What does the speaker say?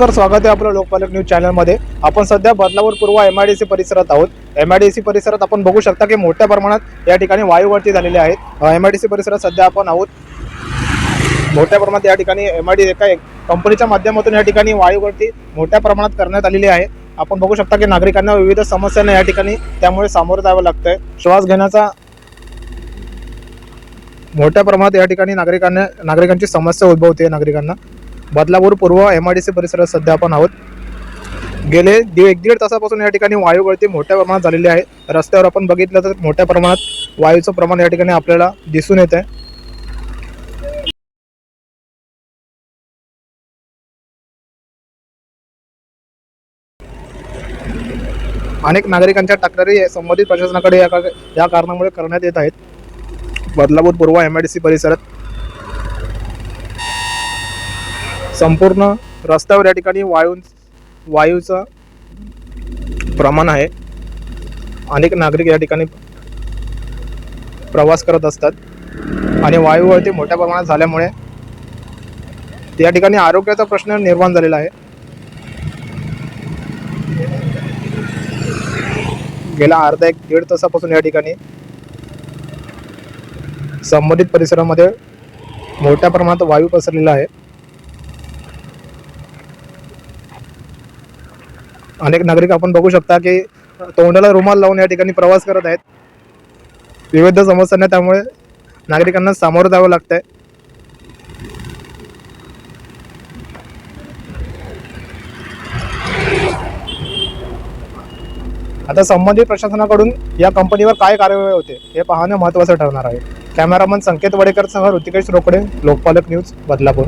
नमस्कार स्वागत आहे आपलं लोकपालक न्यूज चॅनलमध्ये. आपण सध्या बदलापूर पूर्व एम आय डी सी परिसरात आहोत. एम आय डी सी परिसरात आपण बघू शकता की मोठ्या प्रमाणात या ठिकाणी वायूवरती झालेली आहे एम आय डी सी परिसरात सध्या आपण आहोत. मोठ्या प्रमाणात या ठिकाणी एम आय डी एका कंपनीच्या माध्यमातून या ठिकाणी वायूवरती मोठ्या प्रमाणात करण्यात आलेली आहे. आपण बघू शकता की नागरिकांना विविध समस्यांना या ठिकाणी त्यामुळे सामोरं जावं लागतंय. श्वास घेण्याचा मोठ्या प्रमाणात या ठिकाणी नागरिकांना नागरिकांची समस्या उद्भवते नागरिकांना. बदलापूर पूर्व एम आय डी सी परिसरात सध्या आपण आहोत. गेले दीड एक दीड तासापासून या ठिकाणी वायू गळती मोठ्या प्रमाणात झालेली आहे. रस्त्यावर आपण बघितलं तर मोठ्या प्रमाणात वायूचं प्रमाण या ठिकाणी आपल्याला दिसून येत आहे अनेक नागरिकांच्या तक्रारी संबंधित प्रशासनाकडे या का- या कारणामुळे करण्यात येत आहेत. बदलापूर पूर्व एम आय डी सी परिसरात संपूर्ण रस्त्यावर या ठिकाणी वायू वायूचं प्रमाण आहे. अनेक नागरिक या ठिकाणी प्रवास करत असतात. आणि वायूवरती मोठ्या प्रमाणात झाल्यामुळे या ठिकाणी आरोग्याचा प्रश्न निर्माण झालेला आहे. गेल्या अर्धा एक दीड तासापासून या ठिकाणी संबंधित परिसरामध्ये मोठ्या प्रमाणात वायू पसरलेला आहे. अनेक नागरिक आपण बघू शकता की तोंडाला रुमाल लावून या ठिकाणी प्रवास करत आहेत. विविध समस्यांना त्यामुळे नागरिकांना सामोरं जावं लागतंय. आता संबंधित प्रशासनाकडून या कंपनीवर काय कार्यवाही होते हे पाहणं महत्त्वाचं ठरणार आहे. कॅमेरामन संकेत वडेकरसह ऋतिकेश रोकडे लोकपालक न्यूज बदलापूर.